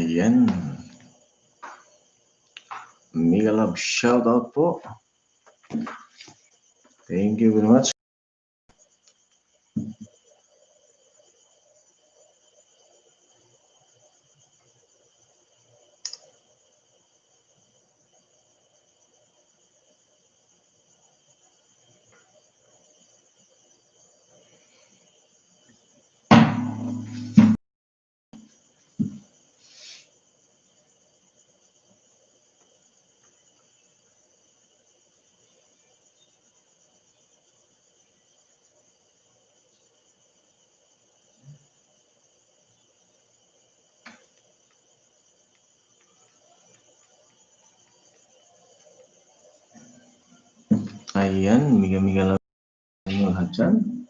Ayan. Mega love shout out po. Thank you very much. Ayan, miguel miguel Hasan.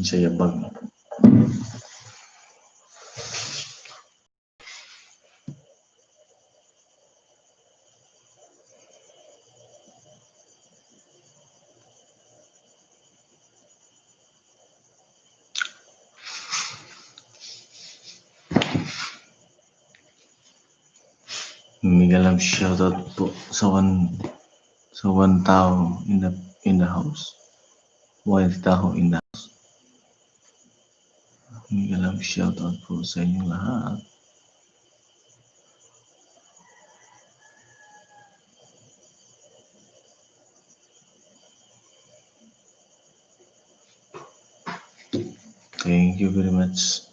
అభిషేకం చేయబడను Miguel, I'm sure someone, someone in the in the house. Why is down in the house? Mega love shoutout po sa inyong lahat. Thank you very much.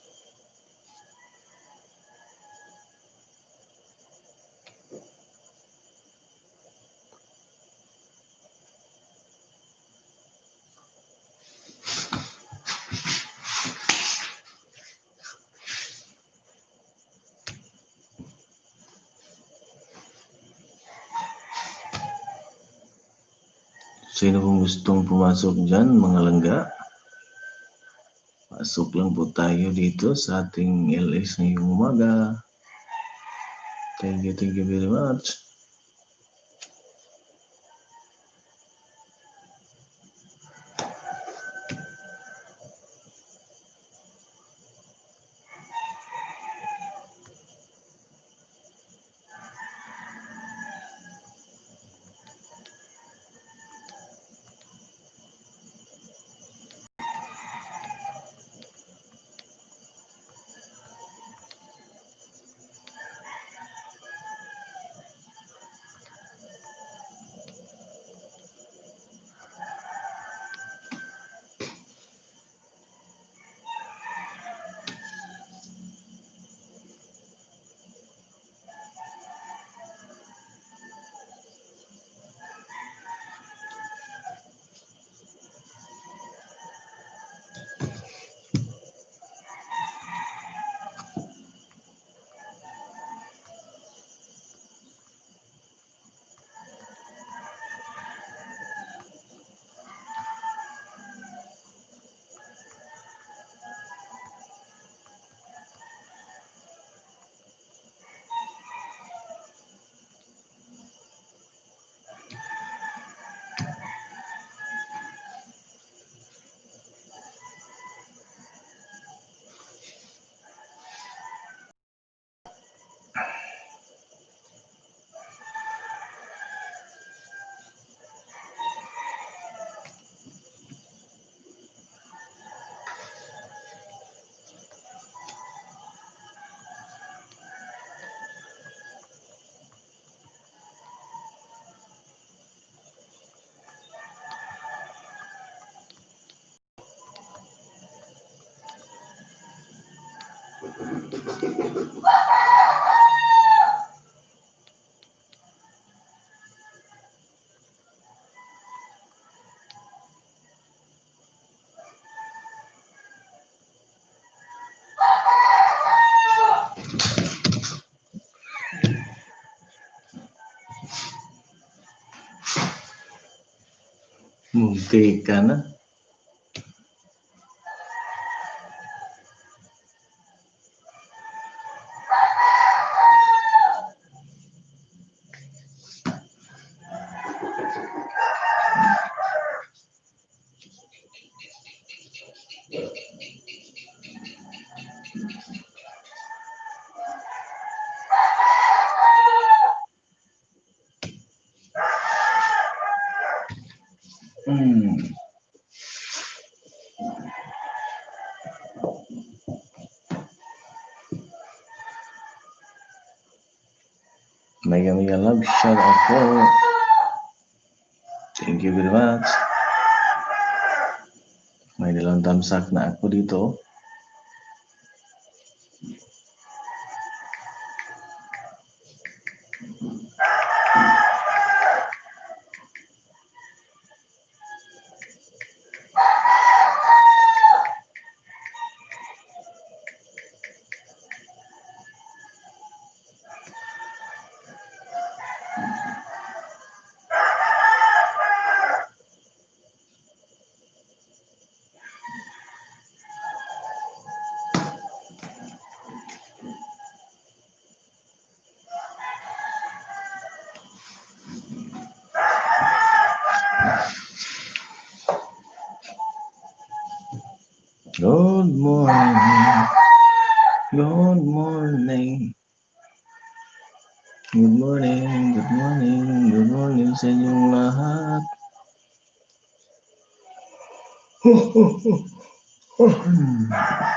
Sino kung gustong pumasok dyan, mga langga? Pasok lang po tayo dito sa ating LS ngayong umaga. Thank you, thank you very much. kỳ cả nó Mega mega love shout out po. Thank you very much. May dalawang tamsak na ako dito. sa inyong lahat. Oh, oh, oh. Oh.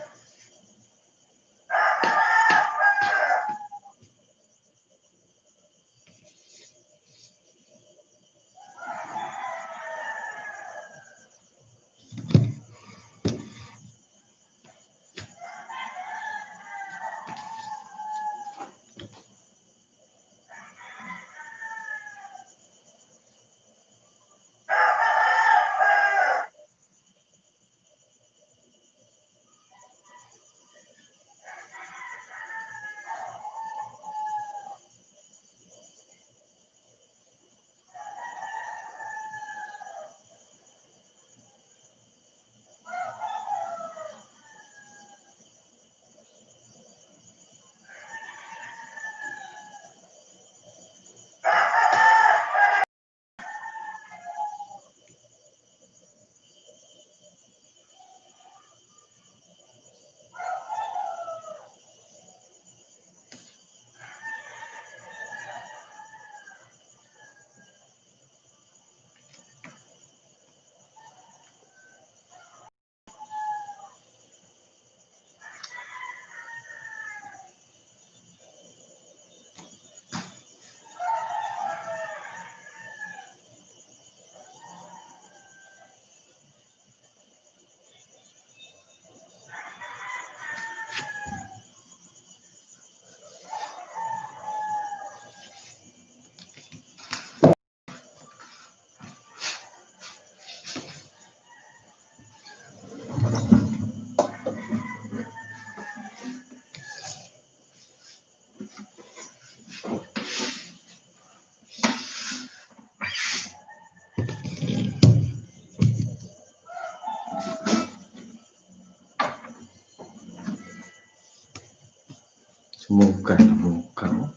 もう一回のもう一回を。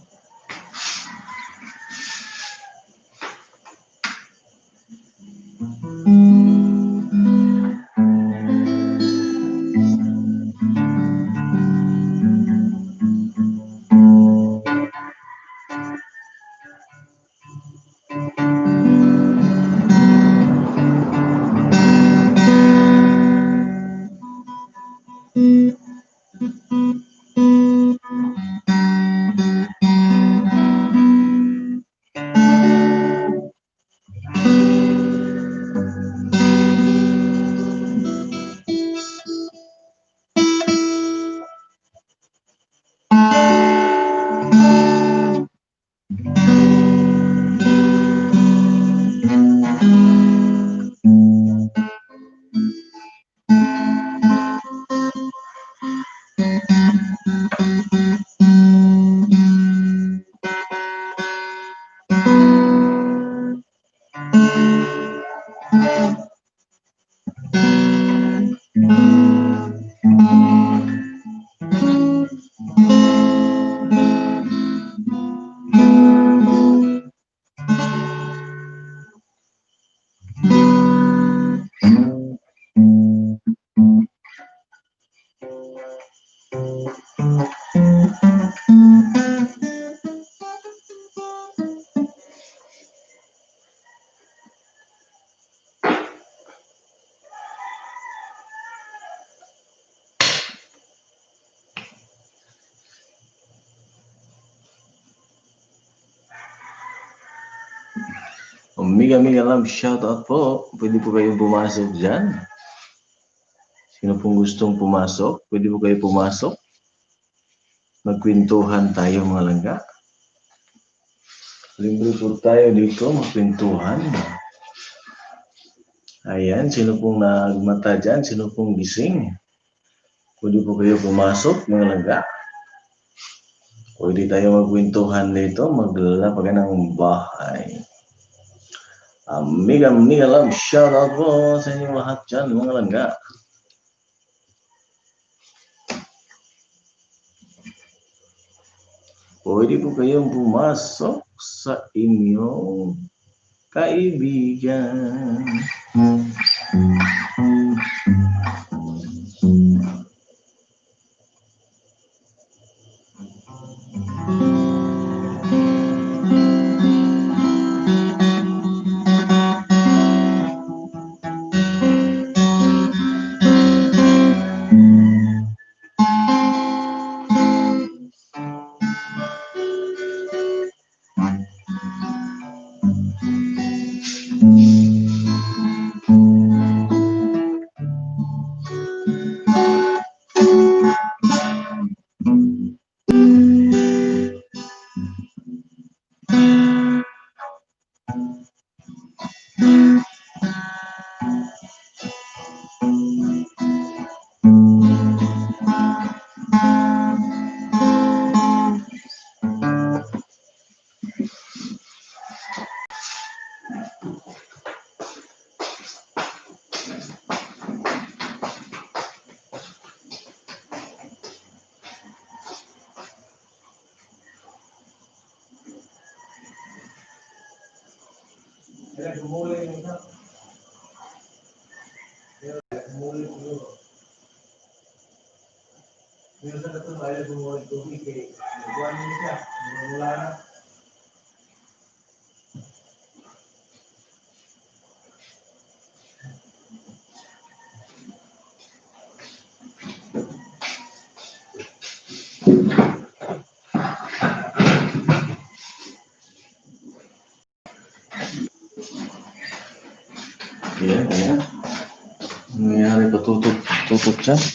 Mm-hmm. Amiga, amiga lang, shoutout po. Pwede po kayong pumasok dyan. Sino pong gustong pumasok? Pwede po kayo pumasok. Magkwentuhan tayo mga langga. Libre po tayo dito, magkwentuhan. Ayan, sino pong nagmata dyan? Sino pong gising? Pwede po kayo pumasok mga langga. Pwede tayo magkwentuhan dito, maglalapagan ng bahay. Um, amiga amiga lam syarabo seni wahajan mengalang enggak. Pwede po kayong pumasok sa inyong oh, kaibigan. Hmm. Hmm. Era como le gusta. Era como le gusta. Yo sé que tú sabes como el tubi que me voy a iniciar, me voy a hablar. Thank you. escuchas?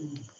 Mm-hmm.